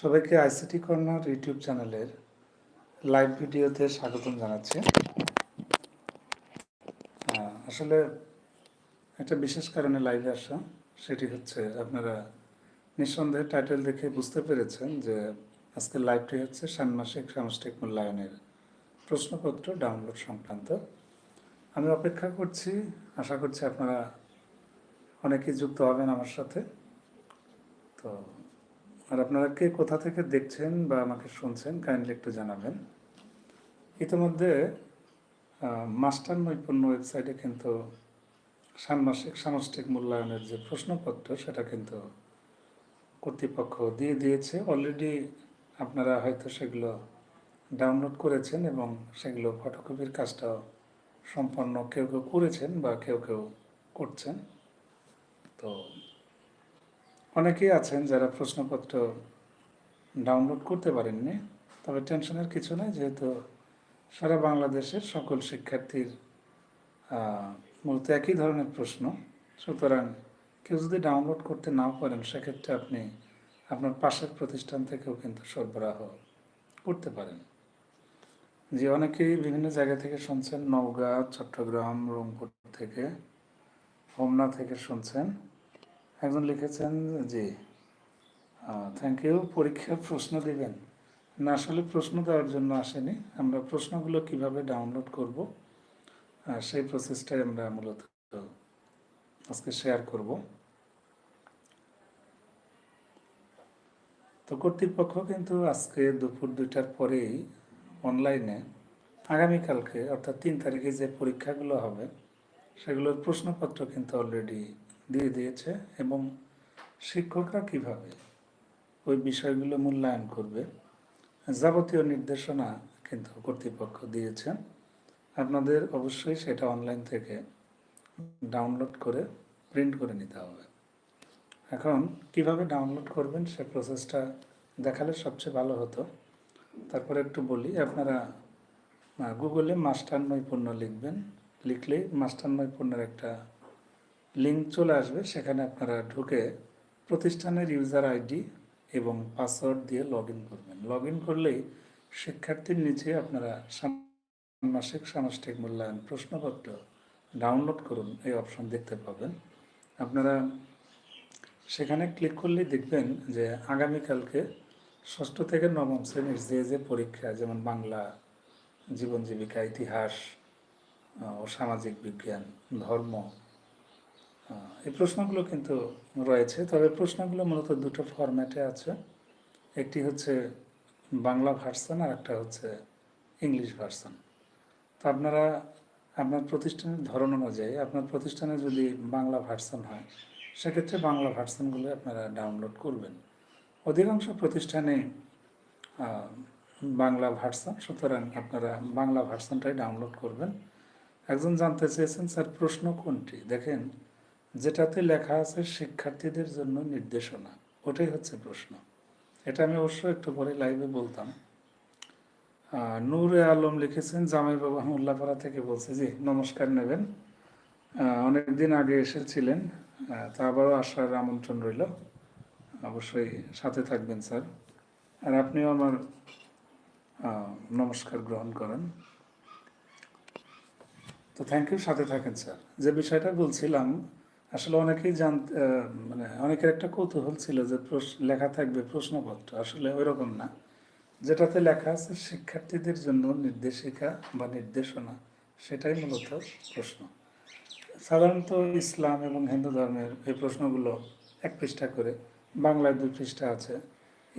সবাইকে ICT corner YouTube চ্যানেলের live ভিডিওতে স্বাগতম জানাচ্ছি। আসলে একটা বিশেষ কারণে লাইভে আসা, সেটি হচ্ছে আপনারা নিঃসন্দেহে টাইটেল দেখে বুঝতে পেরেছেন যে আজকের লাইভটি হচ্ছে ষান্মাসিক সামষ্টিক মূল্যায়নের প্রশ্নপত্র ডাউনলোড সংক্রান্ত। আমি অপেক্ষা করছি, আশা করছি আপনারা অনেকেই যুক্ত হবেন আমার সাথে। তো আর আপনারা কে কোথা থেকে দেখছেন বা আমাকে শুনছেন কাইন্ডলি একটু জানাবেন। ইতিমধ্যে মাস্টার নৈপুণ্য ওয়েবসাইটে কিন্তু ষান্মাসিক, সামষ্টিক মূল্যায়নের যে প্রশ্নপত্র, সেটা কিন্তু কর্তৃপক্ষ দিয়ে দিয়েছে। অলরেডি আপনারা হয়তো সেগুলো ডাউনলোড করেছেন এবং সেগুলো ফটোকপির কাজটাও সম্পন্ন কেউ কেউ করেছেন বা কেউ কেউ করছেন। তো অনেকেই আছেন যারা প্রশ্নপত্র ডাউনলোড করতে পারেননি, তবে টেনশনের কিছু নেই, যেহেতু সারা বাংলাদেশের সকল শিক্ষার্থীর মূলত একই ধরনের প্রশ্ন। সুতরাং কেউ যদি ডাউনলোড করতে নাও পারেন, সেক্ষেত্রে আপনি আপনার পাশের প্রতিষ্ঠান থেকেও কিন্তু সরবরাহ করতে পারেন। যে অনেকেই বিভিন্ন জায়গা থেকে শুনছেন, নওগাঁ, চট্টগ্রাম, রংপুর থেকে, হোমনা থেকে শুনছেন। একজন লিখেছেন জি থ্যাংক ইউ পরীক্ষার প্রশ্ন দিবেন। না, আসলে প্রশ্ন দেওয়ার জন্য আসেনি। আমরা প্রশ্নগুলো কীভাবে ডাউনলোড করব সেই প্রসেসটাই আমরা মূলত আজকে শেয়ার করব। তো কর্তৃপক্ষ কিন্তু আজকে দুপুর দুইটার পরেই অনলাইনে আগামীকালকে, অর্থাৎ তিন তারিখে যে পরীক্ষাগুলো হবে, সেগুলোর প্রশ্নপত্র কিন্তু অলরেডি দিয়ে দিয়েছে এবং শিক্ষকরা কীভাবে ওই বিষয়গুলো মূল্যায়ন করবে যাবতীয় নির্দেশনা কিন্তু কর্তৃপক্ষ দিয়েছেন। আপনাদের অবশ্যই সেটা অনলাইন থেকে ডাউনলোড করে প্রিন্ট করে নিতে হবে। এখন কীভাবে ডাউনলোড করবেন সে প্রসেসটা দেখালে সবচেয়ে ভালো হতো। তারপরে একটু বলি, আপনারা গুগলে মাস্টার নৈপুণ্য লিখবেন। লিখলেই মাস্টার নৈপুণ্যের একটা লিঙ্ক চলে আসবে, সেখানে আপনারা ঢুকে প্রতিষ্ঠানের ইউজার আইডি এবং পাসওয়ার্ড দিয়ে লগ করবেন। লগ করলেই শিক্ষার্থীর নিচে আপনারা মাসিক সামষ্টিক মূল্যায়ন প্রশ্নপত্র ডাউনলোড করুন, এই অপশন দেখতে পাবেন। আপনারা সেখানে ক্লিক করলেই দেখবেন যে আগামীকালকে ষষ্ঠ থেকে নবম শ্রেণির যে যে পরীক্ষা, যেমন বাংলা, জীবন জীবিকা, ইতিহাস ও সামাজিক বিজ্ঞান, ধর্ম এই প্রশ্নগুলো কিন্তু রয়েছে, তবে প্রশ্নগুলো মূলত দুটো ফরম্যাটে আছে। একটি হচ্ছে বাংলা ভার্সন আর একটা হচ্ছে ইংলিশ ভার্সন তো আপনারা, আপনার প্রতিষ্ঠানের ধরন অনুযায়ী, আপনার প্রতিষ্ঠানে যদি বাংলা ভার্সন হয়, সেক্ষেত্রে বাংলা ভার্সনগুলো আপনারা ডাউনলোড করবেন। অধিকাংশ প্রতিষ্ঠানে বাংলা ভার্সন সুতরাং আপনারা বাংলা ভার্সনটাই ডাউনলোড করবেন। একজন জানতে চেয়েছেন, স্যার, প্রশ্ন কোনটি? দেখেন যেটাতে লেখা আছে শিক্ষার্থীদের জন্য নির্দেশনা। ওটাই হচ্ছে প্রশ্ন। এটা আমি অবশ্য একটু পরে লাইভে বলতাম। নূরে আলম লিখেছেন জামাই বাবা মোল্লাপাড়া থেকে বলছে, জি, নমস্কার নেবেন। অনেক দিন আগে এসেছিলেন তা আবারও আসার আমন্ত্রণ রইল। অবশ্যই সাথে থাকবেন, স্যার। আর আপনিও আমার নমস্কার গ্রহণ করেন। তো থ্যাংক ইউ সাথে থাকেন, স্যার। যে বিষয়টা বলছিলাম আসলে অনেকেই জান মানে অনেকের একটা কৌতূহল ছিল যে লেখা থাকবে প্রশ্নপত্র। আসলে ওইরকম না। যেটাতে লেখা আছে, শিক্ষার্থীদের জন্য নির্দেশিকা বা নির্দেশনা। সেটাই মূলত প্রশ্ন। সাধারণত ইসলাম এবং হিন্দু ধর্মের এই প্রশ্নগুলো এক পৃষ্ঠা করে। বাংলায় দুই পৃষ্ঠা আছে।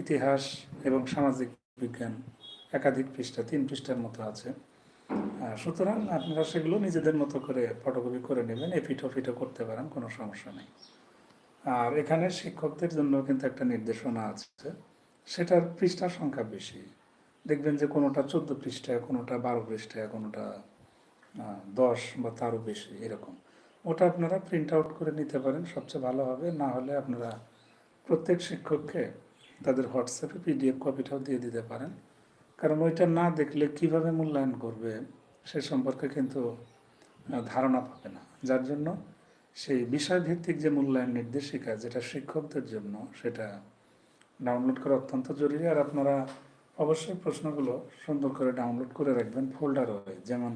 ইতিহাস এবং সামাজিক বিজ্ঞান একাধিক পৃষ্ঠা, তিন পৃষ্ঠার মতো আছে। সুতরাং আপনারা সেগুলো নিজেদের মতো করে ফটোকপি করে নেবেন এপিঠ ওপিঠও করতে পারেন, কোনো সমস্যা নেই। আর এখানে শিক্ষকদের জন্য কিন্তু একটা নির্দেশনা আছে, সেটার পৃষ্ঠার সংখ্যা বেশি। দেখবেন যে কোনোটা চোদ্দ পৃষ্ঠায়, কোনোটা বারো পৃষ্ঠায়, কোনোটা দশ বা তারও বেশি, এরকম। ওটা আপনারা প্রিন্ট আউট করে নিতে পারেন, সবচেয়ে ভালো হবে। না হলে আপনারা প্রত্যেক শিক্ষককে তাদের হোয়াটসঅ্যাপে পিডিএফ কপিটাও দিয়ে দিতে পারেন। কারণ ওইটা না দেখলে কীভাবে মূল্যায়ন করবে সে সম্পর্কে কিন্তু ধারণা পাবে না। যার জন্য সেই বিষয়ভিত্তিক যে মূল্যায়ন নির্দেশিকা, যেটা শিক্ষকদের জন্য, সেটা ডাউনলোড করা অত্যন্ত জরুরি। আর আপনারা অবশ্যই প্রশ্নগুলো সুন্দর করে ডাউনলোড করে রাখবেন ফোল্ডার হয়ে। যেমন,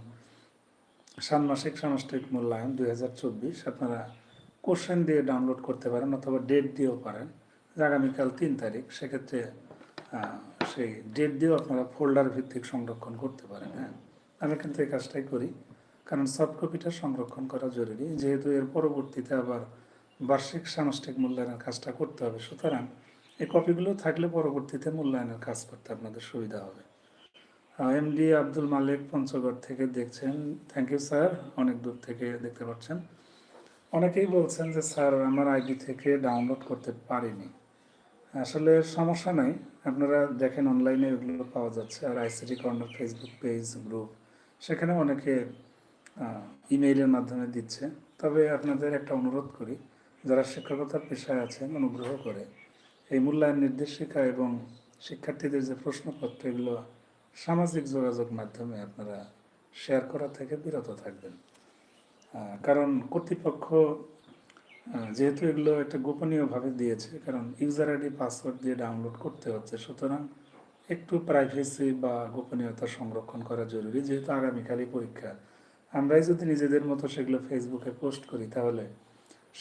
ষান্মাসিক সামষ্টিক মূল্যায়ন দুই হাজার চব্বিশ, আপনারা কোশ্চেন দিয়ে ডাউনলোড করতে পারেন অথবা ডেট দিয়েও পারেন। আগামীকাল তিন তারিখ, সেক্ষেত্রে আহ, সেই ডেট দিয়েও আপনারা ফোল্ডার ভিত্তিক সংরক্ষণ করতে পারেন হ্যাঁ? আমি কিন্তু এই কাজটাই করি কারণ সফট কপিটা সংরক্ষণ করা জরুরি। যেহেতু এর পরবর্তীতে আবার বার্ষিক সামষ্টিক মূল্যায়নের কাজটা করতে হবে সুতরাং এই কপিগুলো থাকলে পরবর্তীতে মূল্যায়নের কাজ করতে আপনাদের সুবিধা হবে। এমডি আব্দুল মালিক পঞ্চগড় থেকে দেখছেন। থ্যাংক ইউ স্যার অনেক দূর থেকে দেখতে পাচ্ছেন। অনেকেই বলছেন যে স্যার আমার আইডি থেকে ডাউনলোড করতে পারিনি। আসলে সমস্যা নাই। আপনারা দেখেন অনলাইনে এগুলো পাওয়া যাচ্ছে। আর ICT corner Facebook page group সেখানে অনেকে ইমেইলের মাধ্যমে দিচ্ছে। তবে আপনাদের একটা অনুরোধ করি, যারা শিক্ষকতার পেশায় আছেন, অনুগ্রহ করে এই মূল্যায়ন নির্দেশিকা এবং শিক্ষার্থীদের যে প্রশ্নপত্র, এগুলো সামাজিক যোগাযোগ মাধ্যমে আপনারা শেয়ার করা থেকে বিরত থাকবেন। কারণ কর্তৃপক্ষ যেহেতু এগুলো একটা গোপনীয়ভাবে দিয়েছে, কারণ ইউজার আইডি পাসওয়ার্ড দিয়ে ডাউনলোড করতে হচ্ছে, সুতরাং একটু প্রাইভেসি বা গোপনীয়তা সংরক্ষণ করা জরুরি, যেহেতু আগামীকালই পরীক্ষা। আমরাই যদি নিজেদের মতো সেগুলো ফেসবুকে পোস্ট করি, তাহলে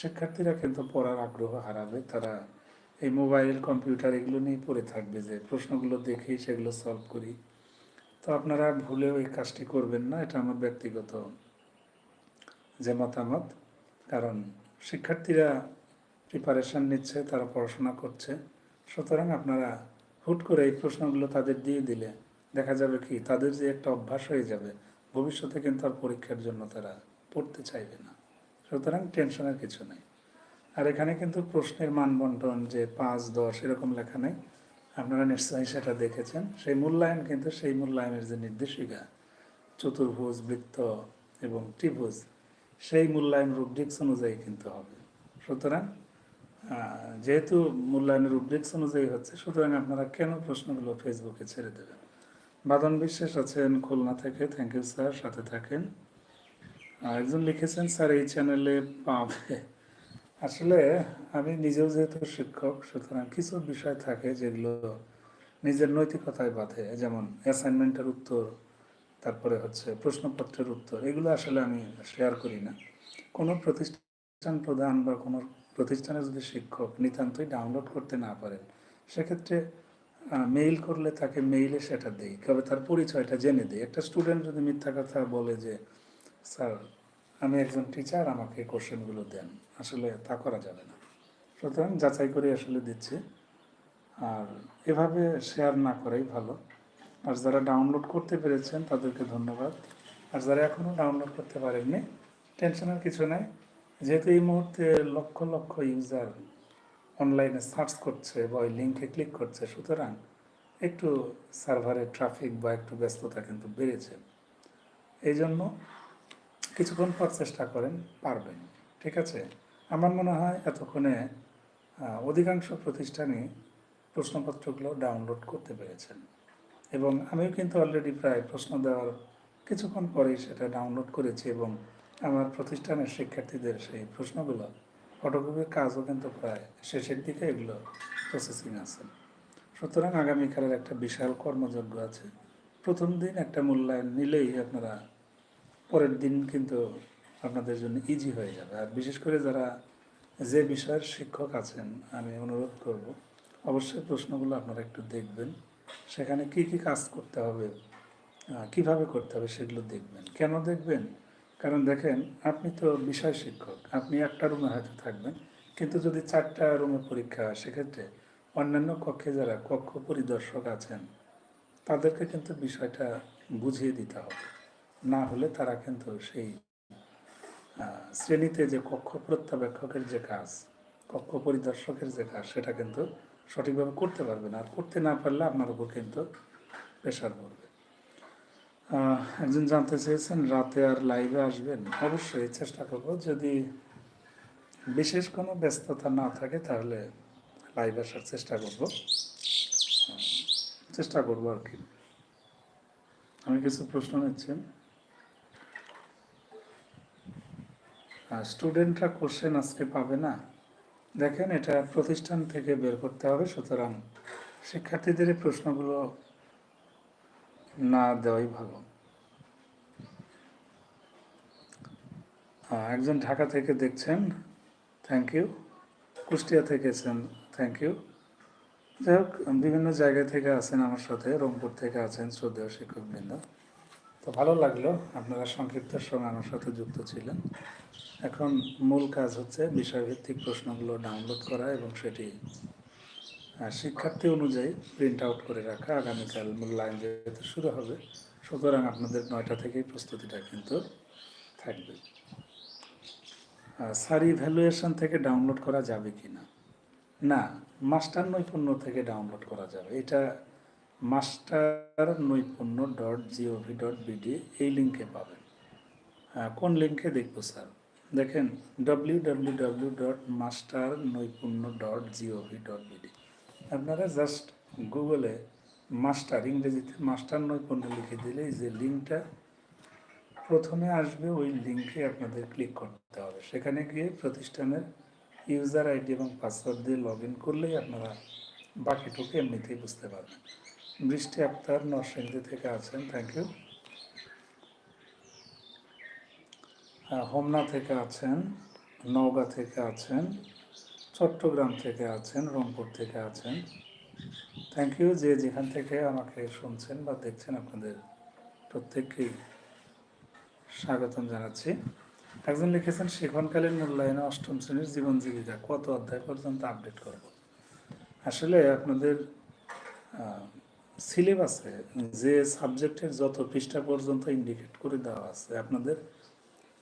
শিক্ষার্থীরা কিন্তু পড়ার আগ্রহ হারাবে, তারা এই মোবাইল কম্পিউটার এগুলো নিয়ে পড়ে থাকবে, যে প্রশ্নগুলো দেখেই সেগুলো সলভ করি। তো আপনারা ভুলেও এই কাজটি করবেন না, এটা আমার ব্যক্তিগত যে মতামত, কারণ শিক্ষার্থীরা প্রিপারেশন নিচ্ছে, তারা পড়াশোনা করছে। সুতরাং আপনারা হুট করে এই প্রশ্নগুলো তাদের দিয়ে দিলে দেখা যাবে কি, তাদের যে একটা অভ্যাস হয়ে যাবে, ভবিষ্যতে কিন্তু আর পরীক্ষার জন্য তারা পড়তে চাইবে না। সুতরাং টেনশনের কিছু নেই। আর এখানে কিন্তু প্রশ্নের মান বন্টন যে পাঁচ, দশ, এরকম লেখা নেই। আপনারা নিশ্চয়ই সেটা দেখেছেন। সেই মূল্যায়ন কিন্তু সেই মূল্যায়নের যে নির্দেশিকা, চতুর্ভুজ, বৃত্ত এবং ত্রিভুজ সেই মূল্যায়ন রুব্রিক্স অনুযায়ী কিন্তু হবে। সুতরাং যেহেতু মূল্যায়নের রুব্রিক্স অনুযায়ী হচ্ছে, সুতরাং আপনারা কেন প্রশ্নগুলো ফেসবুকে ছেড়ে দেবেন? বাদন বিশ্বাস আছেন খুলনা থেকে। থ্যাংক ইউ স্যার সাথে থাকেন। একজন লিখেছেন, স্যার, এই চ্যানেলে পাবে। আসলে আমি নিজেও যেহেতু শিক্ষক, সুতরাং কিছু বিষয় থাকে যেগুলো নিজের নৈতিকতায় বাঁধে, যেমন অ্যাসাইনমেন্টের উত্তর তারপরে হচ্ছে প্রশ্নপত্রের উত্তর, এগুলো আসলে আমি শেয়ার করি না। কোনো প্রতিষ্ঠান প্রধান বা কোনো প্রতিষ্ঠানের যদি শিক্ষক নিতান্তই ডাউনলোড করতে না পারেন, সেক্ষেত্রে মেইল করলে তাকে মেইলে সেটা দেই। তবে তার পরিচয়টা জেনে দিই। একটা স্টুডেন্ট যদি মিথ্যা কথা বলে যে, স্যার, আমি একজন টিচার আমাকে কোশ্চেনগুলো দেন। আসলে তা করা যাবে না। সুতরাং যাচাই করে আসলে দিচ্ছি। আর এভাবে শেয়ার না করাই ভালো। আর যারা ডাউনলোড করতে পেরেছেন, তাদেরকে ধন্যবাদ। আর যারা এখনও ডাউনলোড করতে পারেননি টেনশনের কিছু নাই। যেহেতু এই মুহূর্তে লক্ষ লক্ষ ইউজার অনলাইনে সার্চ করছে বা ওই লিঙ্কে ক্লিক করছে, সুতরাং একটু সার্ভারের ট্রাফিক বা একটু ব্যস্ততা কিন্তু বেড়েছে। এই জন্য কিছুক্ষণ পর চেষ্টা করেন, পারবেন। ঠিক আছে? আমার মনে হয় এতক্ষণে অধিকাংশ প্রতিষ্ঠানই প্রশ্নপত্রগুলো ডাউনলোড করতে পেরেছেন। এবং আমিও কিন্তু অলরেডি প্রায় প্রশ্ন দেওয়ার কিছুক্ষণ পরেই সেটা ডাউনলোড করেছি এবং আমার প্রতিষ্ঠানের শিক্ষার্থীদের সেই প্রশ্নগুলো ফটোকপির কাজও কিন্তু প্রায় শেষের দিকে এগুলো প্রসেসিং আছে। সুতরাং আগামীকালের একটা বিশাল কর্মযজ্ঞ আছে। প্রথম দিন একটা মূল্যায়ন নিলেই আপনারা পরের দিন কিন্তু আপনাদের জন্য ইজি হয়ে যাবে। আর বিশেষ করে যারা যে বিষয়ের শিক্ষক আছেন, আমি অনুরোধ করব, অবশ্যই প্রশ্নগুলো আপনারা একটু দেখবেন। সেখানে কি কি কাজ করতে হবে কীভাবে করতে হবে সেগুলো দেখবেন। কেন দেখবেন? কারণ দেখেন, আপনি তো বিষয় শিক্ষক, আপনি একটা রুমে হয়তো থাকবেন, কিন্তু যদি চারটা রুমে পরীক্ষা হয়, সেক্ষেত্রে অন্যান্য কক্ষে যারা কক্ষ পরিদর্শক আছেন, তাদেরকে কিন্তু বিষয়টা বুঝিয়ে দিতে হবে। না হলে তারা কিন্তু সেই শ্রেণীতে যে কক্ষ প্রত্যাবেক্ষকের যে কাজ, কক্ষ পরিদর্শকের যে কাজ, সেটা কিন্তু সঠিকভাবে করতে পারবে না। আর করতে না পারলে আপনার উপর কিন্তু প্রেশার পড়বে। একজন জানতে চেয়েছেন, রাতে আর লাইভে আসবেন? অবশ্যই চেষ্টা করব। যদি বিশেষ কোনো ব্যস্ততা না থাকে, তাহলে লাইভ আসার চেষ্টা করব। চেষ্টা করব আর কি। আমি কিছু প্রশ্ন নিচ্ছি। স্টুডেন্টরা কোশ্চেন আজকে পাবে না। দেখেন, এটা প্রতিষ্ঠান থেকে বের করতে হবে, সুতরাং শিক্ষার্থীদের প্রশ্নগুলো না দেওয়াই ভালো। একজন ঢাকা থেকে দেখছেন থ্যাংক ইউ কুষ্টিয়া থেকে আছেন থ্যাংক ইউ যাই হোক, বিভিন্ন জায়গা থেকে আছেন আমার সাথে, রংপুর থেকে আছেন শ্রদ্ধেয় শিক্ষকবৃন্দ। তো ভালো লাগল আপনারা সংক্ষিপ্তের সঙ্গে আমার সাথে যুক্ত ছিলেন। এখন মূল কাজ হচ্ছে বিষয়ভিত্তিক প্রশ্নগুলো ডাউনলোড করা এবং সেটি শিক্ষার্থী অনুযায়ী প্রিন্ট আউট করে রাখা। আগামীকাল মূল্যায়ন যেহেতু শুরু হবে, সুতরাং আপনাদের নয়টা থেকেই প্রস্তুতিটা কিন্তু থাকবে। সারি ভ্যালুয়েশন থেকে ডাউনলোড করা যাবে কি না না মাস্টার নৈপুণ্য থেকে ডাউনলোড করা যাবে। এটা মাস্টার নৈপুণ্য ডট জিওভি ডট বিডি এই লিঙ্কে পাবেন। আহ, কোন লিঙ্কে দেখব স্যার? দেখেন W W W dot master Naipunya dot G O V dot BD আপনারা জাস্ট গুগলে মাস্টার ইংরেজিতে মাস্টার নৈপুণ্য লিখে দিলে যে লিঙ্কটা প্রথমে আসবে ওই লিঙ্কে আপনাদের ক্লিক করতে হবে। সেখানে গিয়ে প্রতিষ্ঠানের ইউজার আইডি এবং পাসওয়ার্ড দিয়ে লগ ইন করলেই আপনারা বাকিটুকু এমনিতেই বুঝতে পারবেন। বৃষ্টি আক্তার নরসিংদী থেকে আছেন থ্যাংক ইউ হোমনা থেকে আছেন, নওগাঁ থেকে আছেন, চট্টগ্রাম থেকে আছেন, রংপুর থেকে আছেন। থ্যাংক ইউ যে যেখান থেকে আমাকে শুনছেন বা দেখছেন আপনাদের প্রত্যেককেই স্বাগতম জানাচ্ছি। একজন লিখেছেন শিক্ষণকালীন মূল্যায়নে অষ্টম শ্রেণির জীবন জীবিকা, কত অধ্যায় পর্যন্ত আপডেট করব? আসলে আপনাদের সিলেবাসে যে সাবজেক্টের যত পৃষ্ঠা পর্যন্ত ইন্ডিকেট করে দেওয়া আছে আপনাদের,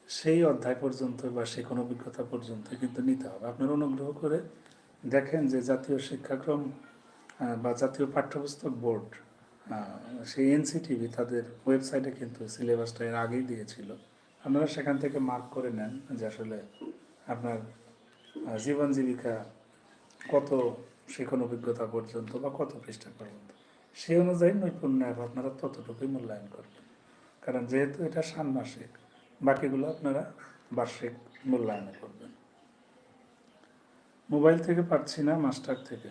সেই অধ্যায় পর্যন্ত বা সেই কোনো অভিজ্ঞতা পর্যন্ত কিন্তু নিতে হবে। আপনারা অনুগ্রহ করে দেখেন যে জাতীয় শিক্ষাক্রম বা জাতীয় পাঠ্যপুস্তক বোর্ড সেই এনসিটিভি তাদের ওয়েবসাইটে কিন্তু সিলেবাসটা এর আগেই দিয়েছিল। আপনারা সেখান থেকে মার্ক করে নেন যে আসলে আপনার জীবন জীবিকা কত শিখন অভিজ্ঞতা পর্যন্ত বা কত পৃষ্ঠা পর্যন্ত। সেই অনুযায়ী নৈপুণ্য আপনারা ততটুকুই মূল্যায়ন করবেন। কারণ যেহেতু এটা ষান্মাসিক, বাকিগুলো আপনারা বার্ষিক মূল্যায়নে করবেন। মোবাইল থেকে পাচ্ছি না মাস্টার থেকে।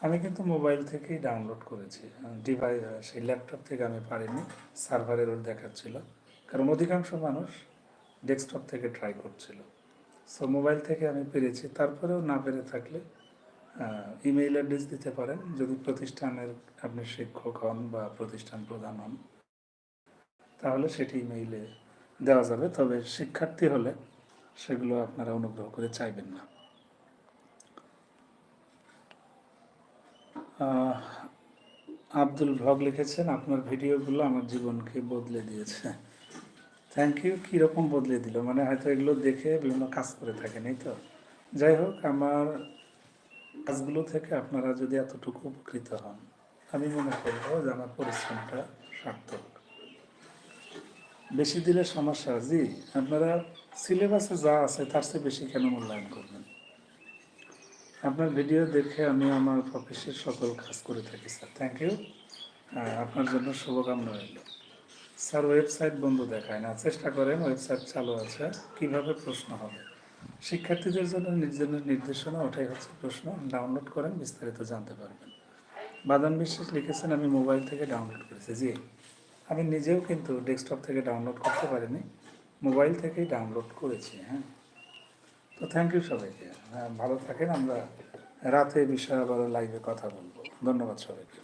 আমি কিন্তু মোবাইল থেকেই ডাউনলোড করেছি। ডিভাইস সেই ল্যাপটপ থেকে আমি পারিনি, সার্ভারের ওর দেখাচ্ছিল। কারণ অধিকাংশ মানুষ ডেস্কটপ থেকে ট্রাই করছিল। সো মোবাইল থেকে আমি পেরেছি। তারপরেও না পেরে থাকলে ইমেইল অ্যাড্রেস দিতে পারেন, যদি প্রতিষ্ঠানের আপনি শিক্ষক হন বা প্রতিষ্ঠান প্রধান হন, তাহলে সেটি ইমেইলে দেওয়া যাবে। তবে শিক্ষার্থী হলে সেগুলো আপনারা অনুগ্রহ করে চাইবেন না। আব্দুল ভ্লগ লিখেছেন, আপনার ভিডিওগুলো আমার জীবনকে বদলে দিয়েছে। থ্যাংক ইউ কীরকম বদলে দিল? মানে হয়তো এগুলো দেখে বিভিন্ন কাজ করে থাকেন এই তো? যাই হোক, আমার কাজগুলো থেকে আপনারা যদি এতটুকু উপকৃত হন, আমি মনে করব যে আমার পরিশ্রমটা সার্থক। বেশি দিলে সমস্যা, জি, আপনারা সিলেবাসে যা আছে তার চেয়ে বেশি কেন মূল্যায়ন করবেন? আপনার ভিডিও দেখে আমি আমার অফিসের সকল কাজ করে থাকি, স্যার। থ্যাংক ইউ আপনার জন্য শুভকামনা রইল। স্যার, ওয়েবসাইট বন্ধ দেখায় না। চেষ্টা করেন, ওয়েবসাইট চালু আছে। কীভাবে প্রশ্ন হবে? শিক্ষার্থীদের জন্য নিজেদের নির্দেশনা, ওটাই হচ্ছে প্রশ্ন। ডাউনলোড করেন, বিস্তারিত জানতে পারবেন। বাদান বিশ্বাস লিখেছেন, আমি মোবাইল থেকে ডাউনলোড করেছি। জি, আমি নিজেও কিন্তু ডেস্কটপ থেকে ডাউনলোড করতে পারিনি। মোবাইল থেকেই ডাউনলোড করেছি হ্যাঁ। তো থ্যাংক ইউ সবাইকে। হ্যাঁ ভালো থাকেন, আমরা রাতে বিষয়ে আবার লাইভে কথা বলব। ধন্যবাদ সবাইকে।